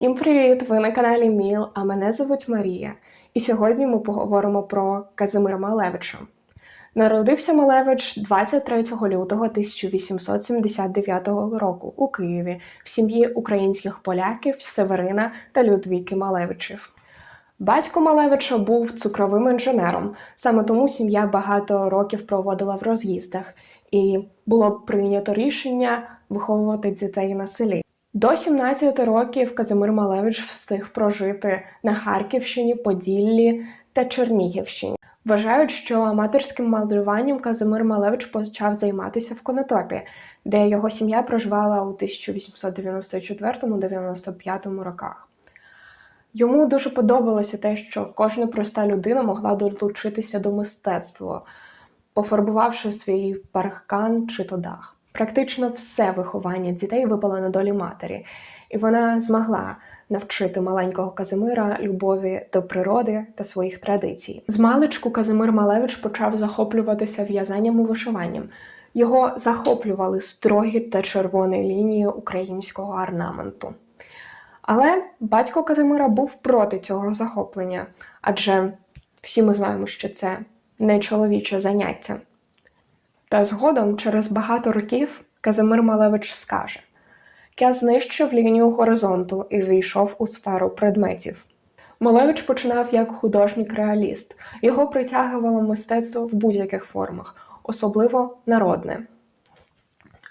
Всім привіт! Ви на каналі Міл, а мене звуть Марія. І сьогодні ми поговоримо про Казимира Малевича. Народився Малевич 23 лютого 1879 року у Києві в сім'ї українських поляків Северина та Людвіки Малевичів. Батько Малевича був цукровим інженером, саме тому сім'я багато років проводила в роз'їздах, і було прийнято рішення виховувати дітей на селі. До 17 років Казимир Малевич встиг прожити на Харківщині, Поділлі та Чернігівщині. Вважають, що аматорським малюванням Казимир Малевич почав займатися в Конотопі, де його сім'я проживала у 1894-95 роках. Йому дуже подобалося те, що кожна проста людина могла долучитися до мистецтва, пофарбувавши свій паркан чи то дах. Практично все виховання дітей випало на долі матері, і вона змогла навчити маленького Казимира любові до природи та своїх традицій. З маличку Казимир Малевич почав захоплюватися в'язанням і вишиванням. Його захоплювали строгі та червоні лінії українського орнаменту. Але батько Казимира був проти цього захоплення, адже всі ми знаємо, що це не чоловіче заняття. Та згодом, через багато років, Казимир Малевич скаже: Я знищив лінію горизонту і війшов у сферу предметів. Малевич починав як художник-реаліст. Його притягувало мистецтво в будь-яких формах, особливо народне.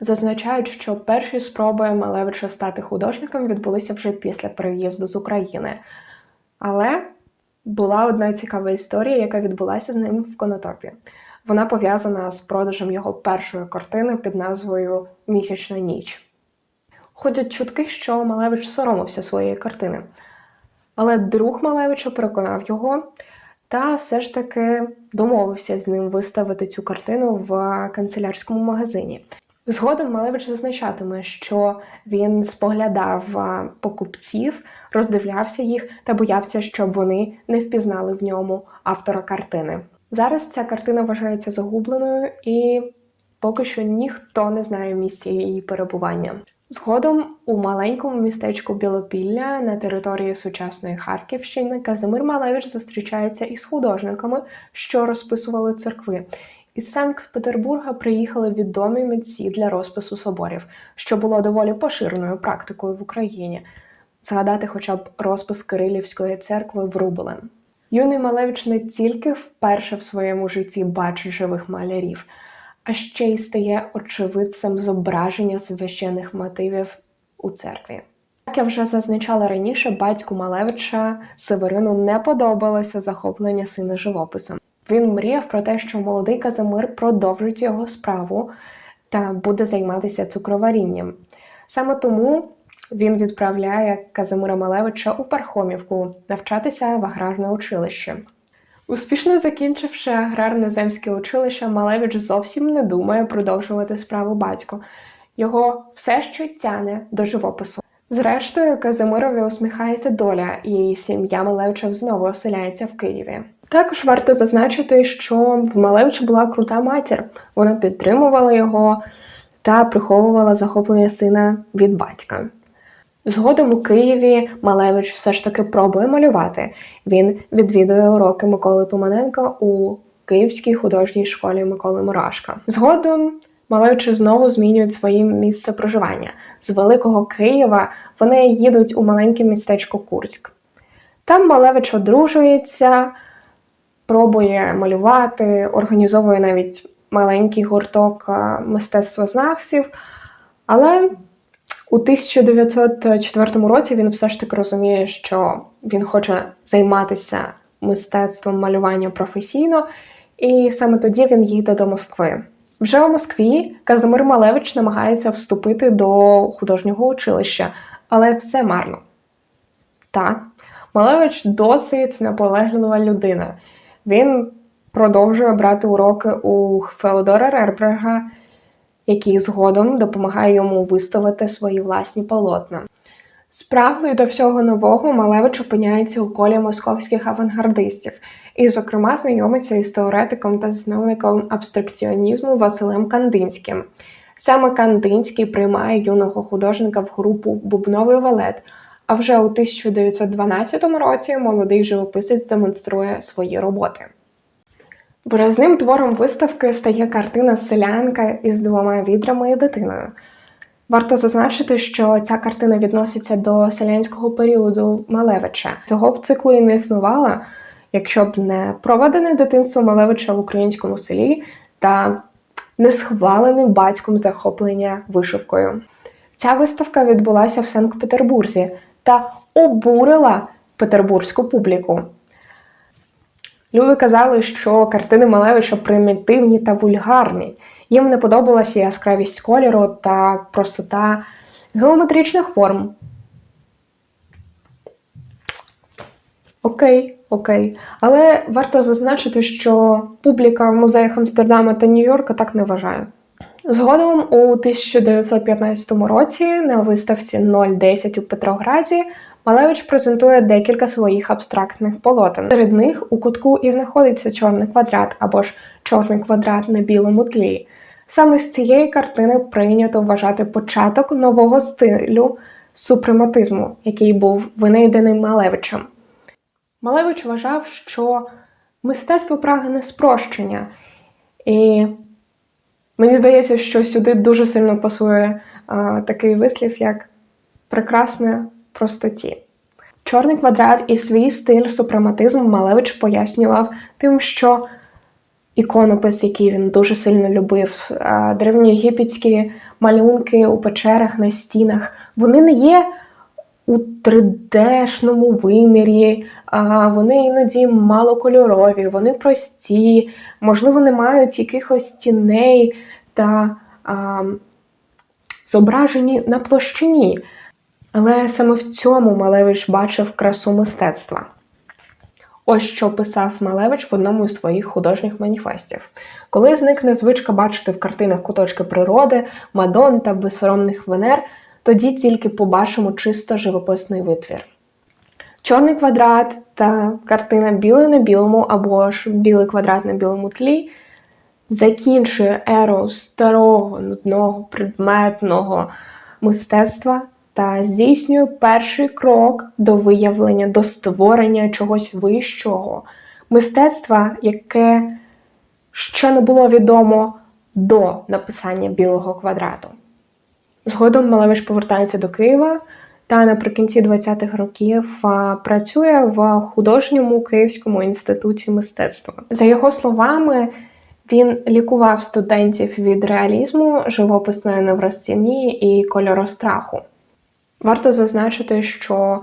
Зазначають, що перші спроби Малевича стати художником відбулися вже після переїзду з України. Але була одна цікава історія, яка відбулася з ним в Конотопі. Вона пов'язана з продажем його першої картини під назвою Місячна ніч. Ходять чутки, що Малевич соромився своєї картини. Але друг Малевича переконав його та все ж таки домовився з ним виставити цю картину в канцелярському магазині. Згодом Малевич зазначатиме, що він споглядав покупців, роздивлявся їх та боявся, щоб вони не впізнали в ньому автора картини. Зараз ця картина вважається загубленою, і поки що ніхто не знає місця її перебування. Згодом у маленькому містечку Білопілля на території сучасної Харківщини Казимир Малевич зустрічається із художниками, що розписували церкви. Із Санкт-Петербурга приїхали відомі митці для розпису соборів, що було доволі поширеною практикою в Україні. Згадати хоча б розпис Кирилівської церкви в Рубелем. Юний Малевич не тільки вперше в своєму житті бачить живих малярів, а ще й стає очевидцем зображення священних мотивів у церкві. Як я вже зазначала раніше, батьку Малевича Северину не подобалося захоплення сина живописом. Він мріяв про те, що молодий Казимир продовжить його справу та буде займатися цукроварінням. Саме тому він відправляє Казимира Малевича у Пархомівку навчатися в аграрне училище. Успішно закінчивши аграрне земське училище, Малевич зовсім не думає продовжувати справу батько. Його все ще тяне до живопису. Зрештою, Казимирові усміхається доля, і сім'я Малевича знову оселяється в Києві. Також варто зазначити, що в Малевича була крута матір. Вона підтримувала його та приховувала захоплення сина від батька. Згодом у Києві Малевич все ж таки пробує малювати. Він відвідує уроки Миколи Туманенка у Київській художній школі Миколи Мурашка. Згодом Малевич знову змінюють своє місце проживання. З Великого Києва вони їдуть у маленьке містечко Курськ. Там Малевич одружується, пробує малювати, організовує навіть маленький гурток мистецтвознавців, але у 1904 році він все ж таки розуміє, що він хоче займатися мистецтвом малювання професійно, і саме тоді він їде до Москви. Вже у Москві Казимир Малевич намагається вступити до художнього училища, але все марно. Так, Малевич досить наполеглива людина. Він продовжує брати уроки у Феодора Рерберга який згодом допомагає йому виставити свої власні полотна. Спраглою до всього нового Малевич опиняється у колі московських авангардистів і, зокрема, знайомиться із теоретиком та засновником абстракціонізму Василем Кандинським. Саме Кандинський приймає юного художника в групу Бубновий валет, А вже у 1912 році молодий живописець демонструє свої роботи. Виразним твором виставки стає картина Селянка із двома відрами і дитиною. Варто зазначити, що ця картина відноситься до селянського періоду Малевича. Цього б циклу і не існувало, якщо б не проведене дитинство Малевича в українському селі та не схвалене батьком захоплення вишивкою. Ця виставка відбулася в Санкт-Петербурзі та обурила петербурзьку публіку. Люди казали, що картини Малевича примітивні та вульгарні. Їм не подобалася яскравість кольору та простота геометричних форм. Окей, окей. Але варто зазначити, що публіка в музеях Амстердама та Нью-Йорка так не вважає. Згодом у 1915 році на виставці 010 у Петрограді Малевич презентує декілька своїх абстрактних полотен. Серед них у кутку і знаходиться чорний квадрат або ж чорний квадрат на білому тлі. Саме з цієї картини прийнято вважати початок нового стилю супрематизму, який був винайдений Малевичем. Малевич вважав, що мистецтво прагне спрощення, і мені здається, що сюди дуже сильно пасує а, такий вислів, як прекрасне простоті. Чорний квадрат і свій стиль супрематизм Малевич пояснював тим, що іконопис, який він дуже сильно любив, древньоєгипетські малюнки у печерах на стінах, вони не є у 3D-шному вимірі, а вони іноді малокольорові, вони прості, можливо, не мають якихось тіней та а, зображені на площині. Але саме в цьому Малевич бачив красу мистецтва. Ось що писав Малевич в одному із своїх художніх маніфестів. Коли зникне звичка бачити в картинах куточки природи, мадон та безсоромних венер, тоді тільки побачимо чисто живописний витвір. Чорний квадрат та картина білий на білому або ж білий квадрат на білому тлі закінчує еру старого, нудного, предметного мистецтва та здійснює перший крок до виявлення, до створення чогось вищого, мистецтва, яке ще не було відомо до написання білого квадрату. Згодом Малевич повертається до Києва та наприкінці 20-х років працює в художньому Київському інституті мистецтва. За його словами, він лікував студентів від реалізму, живописної неврастінії і кольоростраху. Варто зазначити, що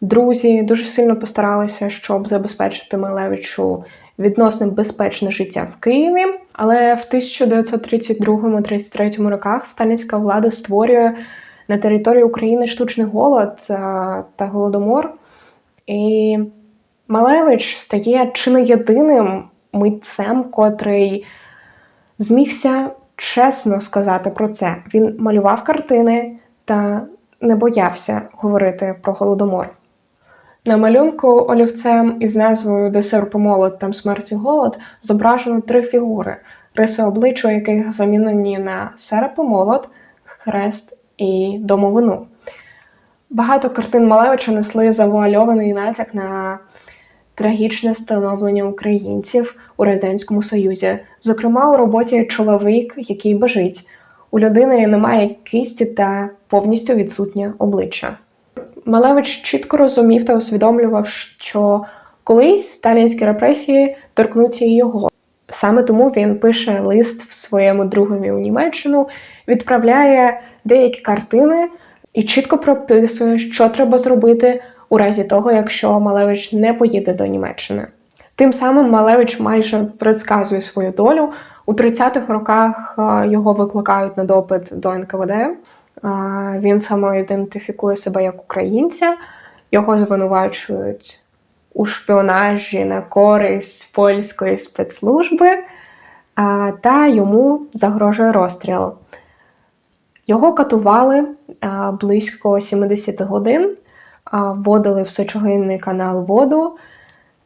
друзі дуже сильно постаралися, щоб забезпечити Малевичу відносно безпечне життя в Києві. Але в 1932-33 роках сталінська влада створює на території України штучний голод та голодомор. І Малевич стає чи не єдиним митцем, котрий змігся чесно сказати про це. Він малював картини та не боявся говорити про голодомор. На малюнку олівцем із назвою Де сир помолот, там смерті голод зображено три фігури, риси обличчя, яких замінені на серпомолот, хрест і домовину. Багато картин Малевича несли завуальований натяк на трагічне становлення українців у Радянському Союзі, зокрема у роботі Чоловік, який бежить. У людини немає кисті та повністю відсутнє обличчя. Малевич чітко розумів та усвідомлював, що колись сталінські репресії торкнуться і його. Саме тому він пише лист в своєму другові у Німеччину, відправляє деякі картини і чітко прописує, що треба зробити у разі того, якщо Малевич не поїде до Німеччини. Тим самим Малевич майже предсказує свою долю. У 30-х роках е, його викликають на допит до НКВД. Е, Він самоідентифікує себе як українця, його звинувачують у шпіонажі на користь польської спецслужби, е, та йому загрожує розстріл. Його катували близько 70 годин, вводили в сечогинний канал воду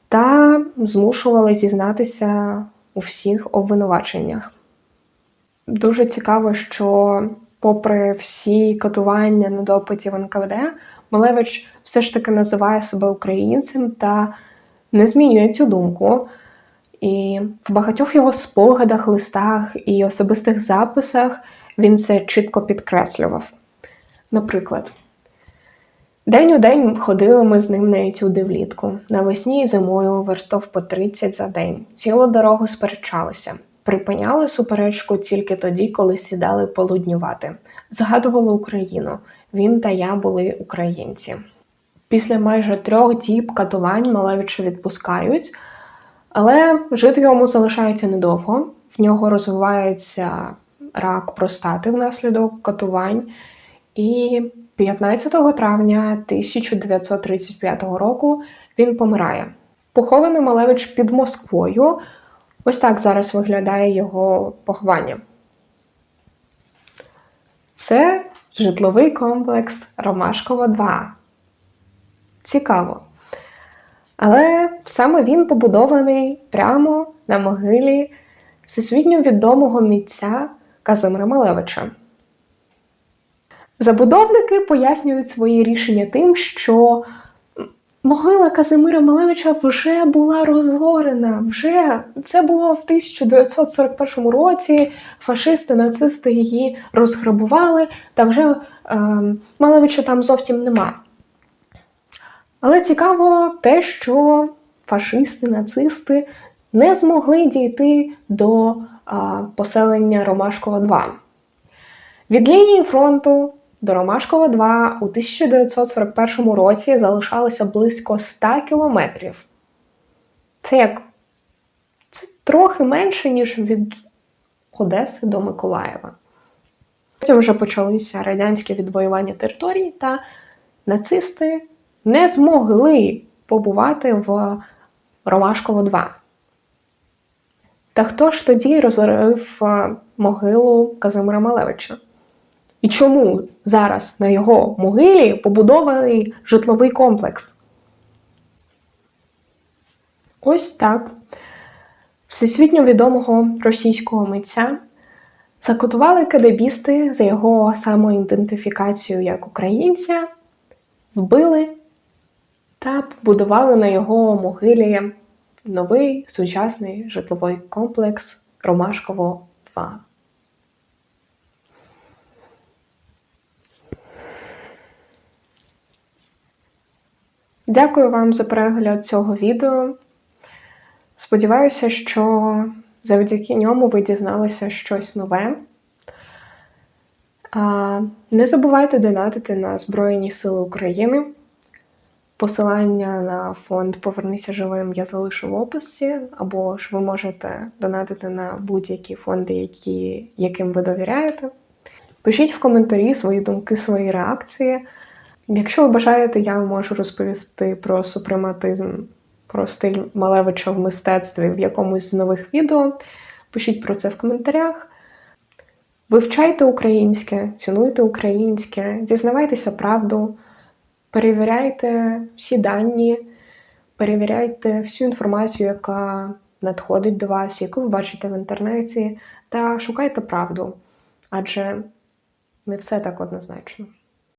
та змушували зізнатися у всіх обвинуваченнях. Дуже цікаво, що, попри всі катування на допиті в НКВД, Малевич все ж таки називає себе українцем та не змінює цю думку. І в багатьох його спогадах, листах і особистих записах він це чітко підкреслював. Наприклад, день у день ходили ми з ним на етюди влітку. Навесні і зимою верстов по 30 за день. Цілу дорогу сперечалися. Припиняли суперечку тільки тоді, коли сідали полуднювати. Згадували Україну. Він та я були українці. Після майже трьох діб катувань Малевича відпускають, але жити йому залишається недовго. В нього розвивається рак простати внаслідок катувань. І 15 травня 1935 року він помирає. Похований Малевич під Москвою. Ось так зараз виглядає його поховання. Це житловий комплекс Ромашкова 2. Цікаво. Але саме він побудований прямо на могилі всесвітньо відомого митця Казимира Малевича. Забудовники пояснюють свої рішення тим, що могила Казимира Малевича вже була розгорена. Вже це було в 1941 році. Фашисти, нацисти її розграбували, та вже е, Малевича там зовсім нема. Але цікаво те, що фашисти, нацисти не змогли дійти до а, поселення Ромашкова 2. Від лінії фронту до Ромашкова 2 у 1941 році залишалося близько 100 кілометрів. Це як це трохи менше, ніж від Одеси до Миколаєва. Потім вже почалися радянські відвоювання територій, та нацисти не змогли побувати в Ромашково 2. Та хто ж тоді розорив е, могилу Казимира Малевича? І чому зараз на його могилі побудований житловий комплекс? Ось так. Всесвітньо відомого російського митця закотували кадебісти за його самоідентифікацію як українця, вбили та побудували на його могилі новий сучасний житловий комплекс Ромашково 2. Дякую вам за перегляд цього відео. Сподіваюся, що завдяки ньому ви дізналися щось нове. Не забувайте донатити на Збройні Сили України. Посилання на фонд Повернися живим я залишу в описі, або ж ви можете донатити на будь-які фонди, які, яким ви довіряєте. Пишіть в коментарі свої думки, свої реакції. Якщо ви бажаєте, я можу розповісти про супрематизм, про стиль Малевича в мистецтві в якомусь з нових відео. Пишіть про це в коментарях. Вивчайте українське, цінуйте українське, дізнавайтеся правду. Перевіряйте всі дані, перевіряйте всю інформацію, яка надходить до вас, яку ви бачите в інтернеті, та шукайте правду, адже не все так однозначно.